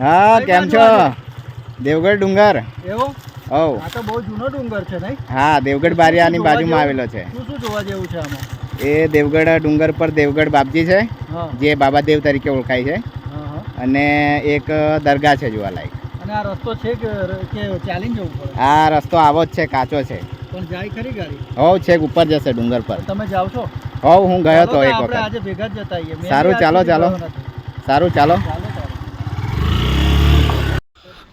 હા કેમ છો? દેવગઢ ડુંગર. એવો? ઓ આ તો બહુ જૂનો ડુંગર છે નહીં? હા દેવગઢ બારિયાની બાજુમાં આવેલો છે. શું શું જોવા જેવું છે આમાં? એ દેવગઢ ડુંગર પર દેવગઢ બાપજી છે જે જે બાબાદેવ તરીકે ઓળખાય છે. અને એક દરગાહ છે જોવાલાયક. અને આ રસ્તો છે કે ચાલીને જવું પડે? આ રસ્તો આવો જ છે કાચો છે. પણ જાય ખરી ગાડી? હોવ છેક ઉપર જશે ડુંગર પર. તમે જાવ છો? હોવ હું ગયો તો એક વખત. આજે ભેગા જ જતા સારું, ચાલો, ચાલો. સારું ચાલો.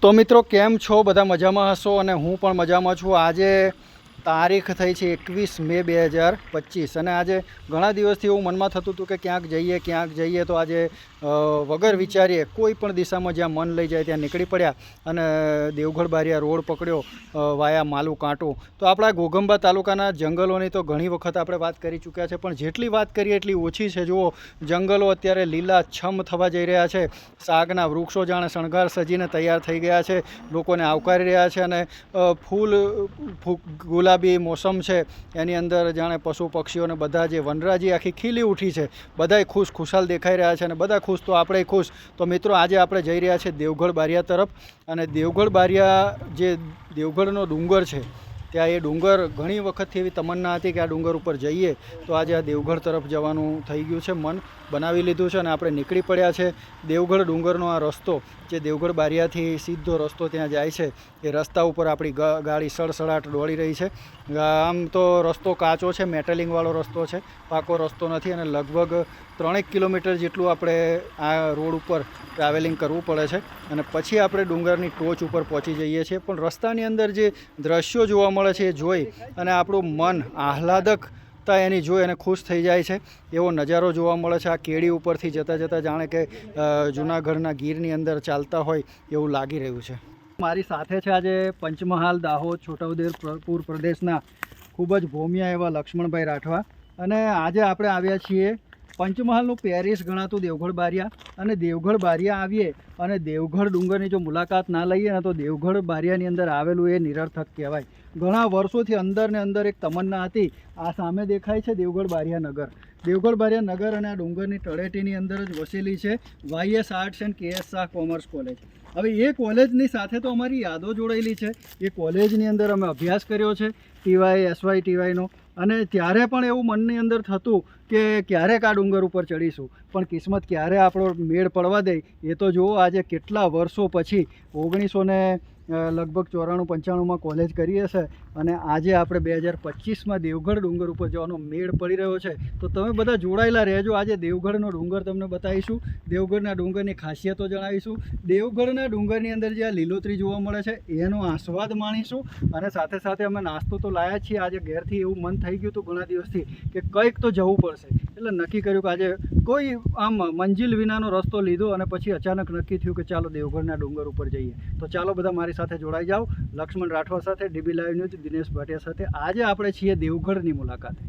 તો મિત્રો કેમ છો? બધા મજામાં હશો અને હું પણ મજામાં છું. આજે તારીખ થઈ છે એકવીસ મે બે હજાર પચીસ. અને આજે ઘણા દિવસથી એવું મનમાં થતું હતું કે ક્યાંક જઈએ ક્યાંક જઈએ તો આજે વગર વિચારીએ કોઈ પણ દિશામાં જ્યાં મન લઈ જાય ત્યાં નીકળી પડ્યા અને દેવગઢ બારિયા રોડ પકડ્યો વાયા માલુ કાંટો. તો આપણા ગોગંબા તાલુકાના જંગલોની તો ઘણી વખત આપણે વાત કરી ચૂક્યા છે, પણ જેટલી વાત કરીએ એટલી ઓછી છે. જુઓ, જંગલો અત્યારે લીલા છમ થવા જઈ રહ્યા છે. સાગના વૃક્ષો જાણે શણગાર સજીને તૈયાર થઈ ગયા છે. લોકોને આવકારી રહ્યા છે અને ફૂલ, ફૂ- ગુલાબી મોસમ છે, એની અંદર જાણે પશુ પક્ષીઓને બધા જે વનરાજી આખી ખીલી ઉઠી છે, બધાય ખુશ ખુશાલ દેખાઈ રહ્યા છે અને બધા ખુશ તો આપણે ખુશ. તો મિત્રો, આજે આપણે જઈ રહ્યા છીએ દેવગઢ બારિયા તરફ અને દેવગઢ બારિયા જે દેવગઢનો ડુંગર છે ત્યાં એ ડુંગર ઘણી વખતથી એવી તમન્ના હતી કે આ ડુંગર ઉપર જઈએ તો આજે આ દેવગઢ તરફ જવાનું થઈ ગયું છે, મન બનાવી લીધું છે અને આપણે નીકળી પડ્યા છે દેવગઢ ડુંગરનો આ રસ્તો, જે દેવગઢ બારિયાથી સીધો રસ્તો ત્યાં જાય છે. એ રસ્તા ઉપર આપણી ગાડી સડસડાટ દોડી રહી છે. આમ તો રસ્તો કાચો છે મેટલિંગવાળો રસ્તો છે, પાકો રસ્તો નથી અને લગભગ ત્રણેક કિલોમીટર જેટલું આપણે આ રોડ ઉપર ટ્રાવેલિંગ કરવું પડે છે અને પછી આપણે ડુંગરની ટોચ ઉપર પહોંચી જઈએ છીએ. પણ રસ્તાની અંદર જે દ્રશ્યો જોવા મળે છે એ જોઈ અને આપણું મન આહલાદકતા એની જોઈ અને ખુશ થઈ જાય છે. એવો નજારો જોવા મળે છે. આ કેડી ઉપરથી જતાં જતાં જાણે કે જૂનાગઢના ગીરની અંદર ચાલતા હોય એવું લાગી રહ્યું છે. મારી સાથે છે આજે પંચમહાલ, દાહોદ, છોટાઉદેપુર પ્રદેશના ખૂબ જ ભૂમિયા એવા લક્ષ્મણભાઈ રાઠવા. અને આજે આપણે આવ્યા છીએ પંચમહાલનું પેરિસ ગણાતું દેવગઢ બારિયા. અને દેવગઢ બારિયા આવીએ અને દેવગઢ ડુંગરની જો મુલાકાત ના લઈએ ને તો દેવગઢ બારિયાની અંદર આવેલું એ નિરર્થક કહેવાય. ઘણા વર્ષોથી અંદર ને અંદર એક તમન્ના હતી. આ સામે દેખાય છે દેવગઢ બારિયા નગર. દેવગઢ બારિયા નગર અને આ ડુંગરની તળેટીની અંદર જ વસેલી છે YS arts and KS Shah commerce college. હવે એ કોલેજની સાથે તો અમારી યાદો જોડાયેલી છે. એ કોલેજની અંદર અમે અભ્યાસ કર્યો છે ટીવાય એસવાય ટીવાયનો અને ત્યારે પણ એવું મનની અંદર થતું કે ક્યારેક આ ડુંગર ઉપર ચડીશું. પણ કિસ્મત ક્યારે આપણો મેળ પડવા દે એ તો જુઓ, આજે કેટલા વર્ષો પછી ઓગણીસો લગભગ ચોરાણું પંચાણુંમાં કોલેજ કરી હશે અને આજે આપણે બે હજાર પચીસમાં દેવગઢ ડુંગર ઉપર જવાનો મેળ પડી રહ્યો છે. તો તમે બધા જોડાયેલા રહેજો. આજે દેવગઢનો ડુંગર તમને બતાવીશું. દેવગઢના ડુંગરની ખાસિયતો જણાવીશું. દેવગઢના ડુંગરની અંદર જે આ લીલોતરી જોવા મળે છે, એનો આસ્વાદ માણીશું અને સાથે સાથે અમે નાસ્તો તો લાયા છીએ. આજે ઘેરથી એવું મન થઈ ગયું હતું ઘણા દિવસથી કે કંઈક તો જવું પડશે. એટલે નક્કી કર્યું કે આજે કોઈ આમ મંજિલ વિનાનો રસ્તો લીધો અને પછી અચાનક નક્કી થયું કે ચાલો દેવગઢના ડુંગર ઉપર જઈએ. તો ચાલો બધા મારી સાથે જોડાઈ જાઓ. લક્ષ્મણ રાઠવા સાથે, DB live news, Dinesh Bhatia સાથે. આજે આપણે છીએ દેવગઢની મુલાકાતે.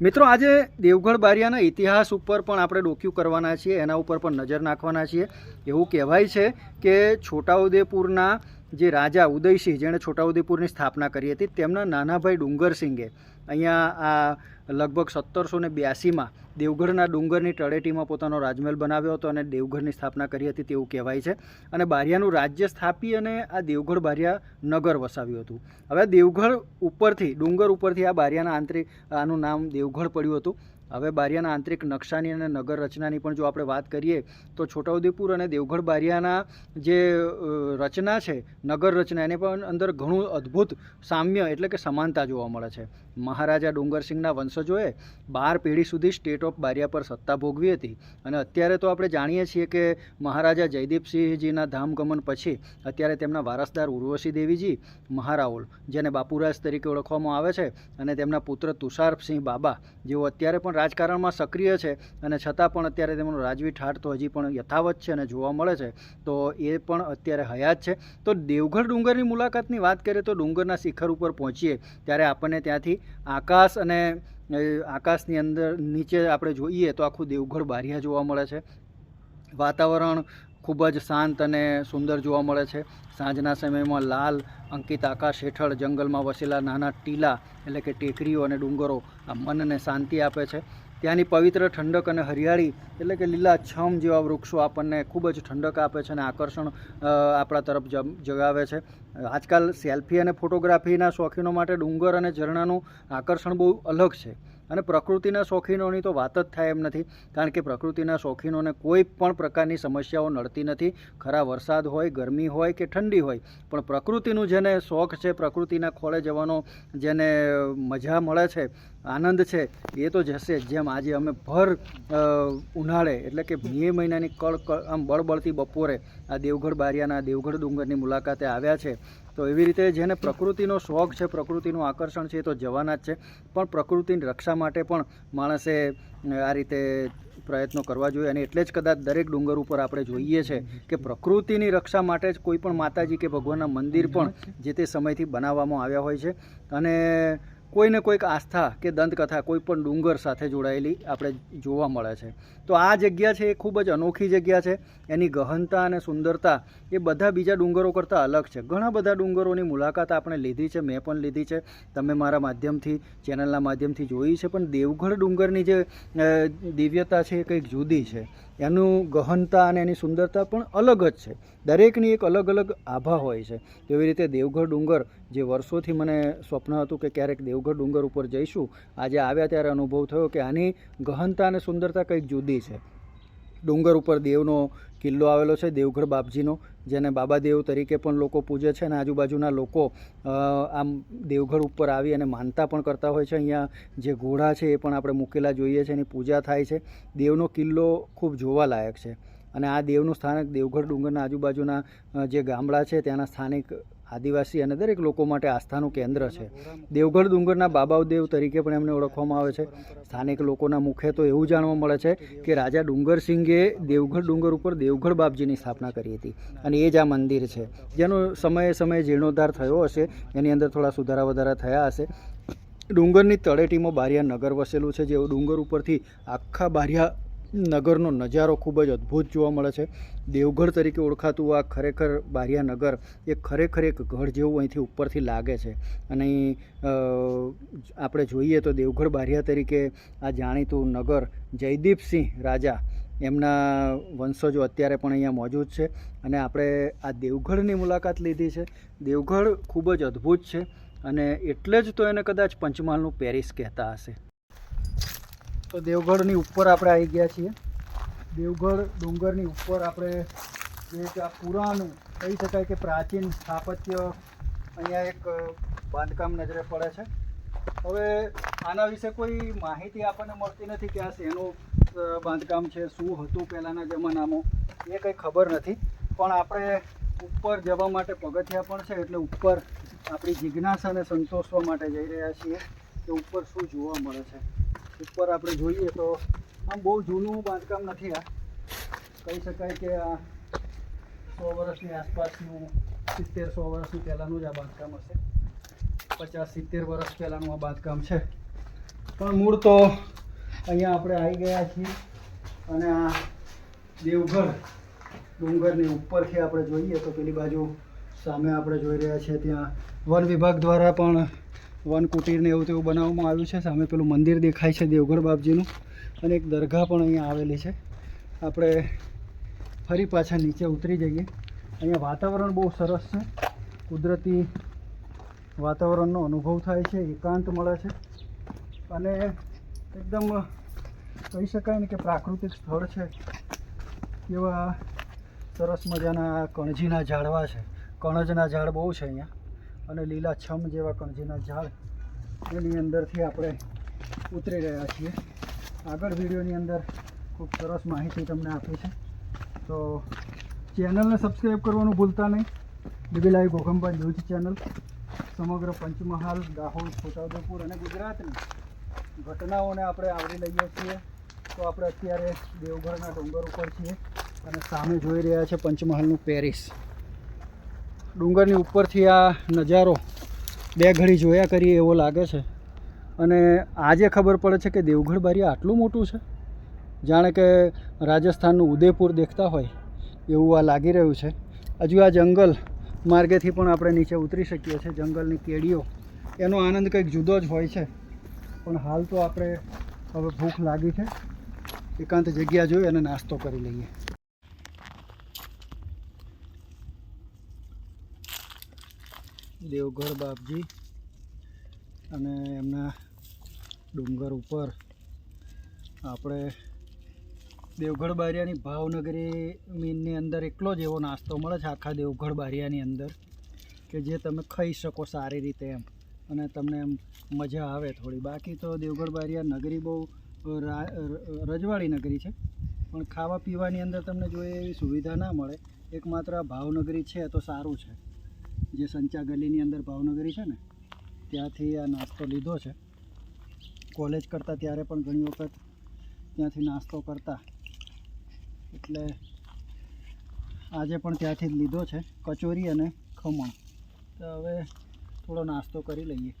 મિત્રો, આજે દેવગઢ બારિયાના ઇતિહાસ ઉપર પણ આપણે ડોક્યુ કરવાના છીએ, એના ઉપર પણ નજર નાખવાના છીએ. એવું કહેવાય છે કે છોટાઉદેપુરના જે રાજા ઉદયસિંહ, જેણે છોટાઉદેપુરની સ્થાપના કરી હતી, તેમના નાનાભાઈ ડુંગરસિંહે અહીંયા આ લગભગ સત્તરસો ને બ્યાસીમાં દેવગઢના ડુંગરની તળેટીમાં પોતાનો રાજમહેલ બનાવ્યો હતો અને દેવગઢની સ્થાપના કરી હતી તેવું કહેવાય છે. અને બારિયાનું રાજ્ય સ્થાપી અને આ દેવગઢ બારિયા નગર વસાવ્યું હતું. હવે દેવગઢ ઉપરથી, ડુંગર ઉપરથી આ બારિયાના આંતરિક, આનું નામ દેવગઢ પડ્યું હતું. હવે બારિયાના આંતરિક નકશાની અને નગર રચનાની પણ જો આપણે વાત કરીએ, તો છોટાઉદેપુર અને દેવગઢ બારિયાના જે રચના છે, નગર રચના, એને પણ અંદર ઘણું અદ્ભુત સામ્ય એટલે કે સમાનતા જોવા મળે છે. મહારાજા ડુંગરસિંહના વંશજોએ બાર પેઢી સુધી સ્ટેટ ઓફ બારિયા પર સત્તા ભોગવી હતી. અને અત્યારે તો આપણે જાણીએ છીએ કે મહારાજા જયદીપસિંહજીના ધામગમન પછી અત્યારે તેમના વારસદાર ઉર્વશી દેવીજી મહારાઓલ જેને બાપુરાજ તરીકે ઓળખવામાં આવે છે, અને તેમના પુત્ર તુષારસિંહ બાબા, જેઓ અત્યારે પણ રાજકારણમાં સક્રિય છે અને છતાં પણ અત્યારે તેમનો રાજવી ઠાઠ તો હજી પણ યથાવત છે અને જોવા મળે છે, તો એ પણ અત્યારે હયાત છે. તો દેવગઢ ડુંગરની મુલાકાતની વાત કરીએ તો ડુંગરના શિખર ઉપર પહોંચીએ, ત્યારે આપણને ત્યાંથી આકાશ અને આકાશની અંદર નીચે આપણે જોઈએ તો આખું દેવગઢ બારિયા જોવા મળે છે. વાતાવરણ ખૂબ જ શાંત અને સુંદર જોવા મળે છે. સાંજના સમયમાં લાલ અંકિત આકાશ હેઠળ જંગલમાં વસેલા નાના ટીલા એટલે કે ટેકરીઓ અને ડુંગરો આ મનને શાંતિ આપે છે. ત્યાંની પવિત્ર ઠંડક અને હરિયાળી એટલે કે લીલાછમ જેવા વૃક્ષો આપણને ખૂબ જ ઠંડક આપે છે અને આકર્ષણ આપણા તરફ જગાવે છે. આજકાલ સેલ્ફી અને ફોટોગ્રાફીના શોખીનો માટે ડુંગર અને ઝરણાનું આકર્ષણ બહુ અલગ છે. અને પ્રકૃતિના શોખીનોની તો વાત જ થાય એમ નથી, કારણ કે પ્રકૃતિના શોખીનોને કોઈ પણ પ્રકારની સમસ્યાઓ નડતી નથી. ખરા વરસાદ હોય, ગરમી હોય કે ઠંડી હોય, પણ પ્રકૃતિનું જેને શોખ છે, પ્રકૃતિના ખોળે જવાનો જેને મજા મળે છે, આનંદ છે, એ તો જશે જેમ આજે અમે ભર ઉનાળે, એટલે કે મે મહિનાની કળ આમ બળબળતી બપોરે આ દેવગઢ બારિયાના દેવગઢ ડુંગરની મુલાકાતે આવ્યા છે. તો એવી રીતે જેને પ્રકૃતિનો શોખ છે, પ્રકૃતિનું આકર્ષણ છે એ તો જવાના જ છે. પણ પ્રકૃતિની રક્ષા માટે પણ માણસે આ રીતે પ્રયત્નો કરવા જોઈએ અને એટલે જ કદાચ દરેક ડુંગર ઉપર આપણે જોઈએ છે કે પ્રકૃતિની રક્ષા માટે જ કોઈ પણ માતાજી કે ભગવાનના મંદિર પણ જે તે સમયથી બનાવવામાં આવ્યા હોય છે. અને કોઈને કોઈક આસ્થા કે દંતકથા કોઈ પણ ડુંગર સાથે જોડાયેલી આપણે જોવા મળે છે. તો આ જગ્યા છે એ ખૂબ જ અનોખી જગ્યા છે. એની ગહનતા અને સુંદરતા એ બધા બીજા ડુંગરો કરતાં અલગ છે. ઘણા બધા ડુંગરોની મુલાકાત આપણે લીધી છે, મેં પણ લીધી છે. તમે મારા માધ્યમથી, ચેનલના માધ્યમથી જોઈ છે, પણ દેવગઢ ડુંગરની જે દિવ્યતા છે એ કંઈક જુદી છે. એનું ગહનતા અને એની સુંદરતા પણ અલગ જ છે. દરેકની એક અલગ અલગ આભા હોય છે. તેવી રીતે દેવગઢ ડુંગર જે વર્ષોથી મને સ્વપ્ન હતું કે ક્યારેક દેવગઢ ડુંગર ઉપર જઈશું, આજે આવ્યા ત્યારે અનુભવ થયો કે આની ગહનતા અને સુંદરતા કંઈક જુદી છે. ડુંગર ઉપર દેવનો કિલ્લો આવેલો છે દેવગઢ બાપજીનો, જેને બાબા દેવ તરીકે પણ લોકો પૂજે છે અને આજુબાજુના લોકો આમ દેવગઢ ઉપર આવી અને માનતા પણ કરતા હોય છે. અહીંયા જે ઘોડા છે એ પણ આપણે મૂકેલા જોઈએ છે, એની પૂજા થાય છે. દેવનો કિલ્લો ખૂબ જોવાલાયક છે અને આ દેવનું સ્થાનક દેવગઢ ડુંગરના આજુબાજુના જે ગામડા છે, ત્યાંના સ્થાનિક આદિવાસી અને દરેક લોકો માટે આસ્થાનું કેન્દ્ર છે. દેવગઢ ડુંગરના બાબાઉદેવ તરીકે પણ એમને ઓળખવામાં આવે છે. સ્થાનિક લોકોના મુખે તો એવું જાણવા મળે છે કે રાજા ડુંગરસિંહે દેવગઢ ડુંગર ઉપર દેવગઢ બાપજીની સ્થાપના કરી હતી અને એ જ આ મંદિર છે. જેનો સમયે સમયે જીર્ણોદ્ધાર થયો હશે, એની અંદર થોડા સુધારા વધારા થયા હશે. ડુંગરની તળેટીમાં બારિયા નગર વસેલું છે જે ડુંગર ઉપરથી આખા બારિયા નગરનો નજારો ખૂબ જ અદ્ભુત જોવા મળે છે. દેવગઢ તરીકે ઓળખાતું આ ખરેખર બારિયા નગર એ ખરેખર એક ગઢ જેવું અહીંથી ઉપરથી લાગે છે. અને અહીં આપણે જોઈએ તો દેવગઢ બારિયા તરીકે આ જાણીતું નગર જયદીપસિંહ રાજા એમના વંશજો અત્યારે પણ અહીંયા મોજૂદ છે. અને આપણે આ દેવગઢની મુલાકાત લીધી છે. દેવગઢ ખૂબ જ અદ્ભુત છે અને એટલે જ તો એને કદાચ પંચમહાલનું પેરિસ કહેતા હશે. તો દેવગઢની ઉપર આપણે આવી ગયા છીએ. દેવગઢ ડુંગરની ઉપર આપણે જે આ પુરાણું કહી શકાય કે પ્રાચીન સ્થાપત્ય અહીંયા એક બાંધકામ નજરે પડે છે. હવે આના વિશે કોઈ માહિતી આપણને મળતી નથી કે આ શેનું બાંધકામ છે, શું હતું પહેલાંના જમાનામાં, એ કંઈ ખબર નથી. પણ આપણે ઉપર જવા માટે પગથિયા પણ છે એટલે ઉપર આપણી જિજ્ઞાસાને સંતોષવા માટે જઈ રહ્યા છીએ કે ઉપર શું જોવા મળે છે. ઉપર આપણે જોઈએ તો આમ બહુ જૂનું બાંધકામ નથી આ. કહી શકાય કે આ સો વર્ષની આસપાસનું, સિત્તેર સો વર્ષની પહેલાંનું જ આ બાંધકામ હશે. પચાસ, સિત્તેર વર્ષ પહેલાંનું આ બાંધકામ છે. પણ મૂળ તો અહીંયા આપણે આવી ગયા છીએ અને આ દેવગઢ ડુંગરની ઉપરથી આપણે જોઈએ તો પેલી બાજુ સામે આપણે જોઈ રહ્યા છીએ ત્યાં વન વિભાગ દ્વારા પણ વન કુટીરને એવું તેવું બનાવવામાં આવ્યું છે. સામે પેલું મંદિર દેખાય છે દેવગઢ બાપજીનું. અને એક દરગાહ પણ અહીંયા આવેલી છે. આપણે ફરી પાછા નીચે ઉતરી જઈએ. અહીંયા વાતાવરણ બહુ સરસ છે. કુદરતી વાતાવરણનો અનુભવ થાય છે, એકાંત મળે છે. અને એકદમ કહી શકાય ને કે પ્રાકૃતિક સ્થળ છે. એવા સરસ મજાના કણજીના ઝાડવા છે. કણજના ઝાડ બહુ છે અહીંયા. અને લીલાછમ જેવા કણજીના ઝાડ એની અંદરથી આપણે ઉતરી રહ્યા છીએ. આગળ વિડીયોની અંદર ખૂબ સરસ માહિતી તમને આપી છે. તો ચેનલને સબસ્ક્રાઈબ કરવાનું ભૂલતા નહીં. બીબી લાઈવ ન્યૂઝ ચેનલ, સમગ્ર પંચમહાલ, દાહોદ, છોટાઉદેપુર અને ગુજરાતની ઘટનાઓને આપણે આવરી લઈએ છીએ. તો આપણે અત્યારે દેવગઢના ડુંગર ઉપર છીએ અને સામે જોઈ રહ્યા છે પંચમહાલનું પેરિસ. ડુંગરની ઉપરથી આ નજારો બે ઘડી જોયા કરીએ એવો લાગે છે. અને આજે ખબર પડે છે કે દેવગઢ બારી આટલું મોટું છે? જાણે કે રાજસ્થાનનું ઉદયપુર દેખતા હોય એવું આ લાગી રહ્યું છે. હજુ આ જંગલ માર્ગેથી પણ આપણે નીચે ઉતરી શકીએ છીએ. જંગલની કેડીઓ, એનો આનંદ કંઈક જુદો જ હોય છે. પણ હાલ તો આપણે હવે ભૂખ લાગી છે. એકાંત જગ્યા જોઈ અને નાસ્તો કરી લઈએ. દેવગઢ બાપજી. અને એમના ડુંગર ઉપર આપણે દેવગઢ બારિયાની ભાવનગરી મીનની અંદર એકલો જ એવો નાસ્તો મળે છે, આખા દેવગઢ બારિયાની અંદર, કે જે તમે ખાઈ શકો સારી રીતે એમ. અને તમને એમ મજા આવે થોડી. બાકી તો દેવગઢ બારિયા નગરી બહુ રજવાડી નગરી છે, પણ ખાવા પીવાની અંદર તમને જોઈએ એવી સુવિધા ના મળે, એકમાત્ર ભાવનગરી છે, તો સારું છે. જે સંચા ગલીની અંદર ભાવનગરી છે ને, ત્યાંથી આ નાસ્તો લીધો છે. કોલેજ કરતાં ત્યારે પણ ઘણી વખત ત્યાંથી નાસ્તો કરતા. એટલે આજે પણ ત્યાંથી જ લીધો છે, કચોરી અને ખમણ. તો હવે થોડો નાસ્તો કરી લઈએ.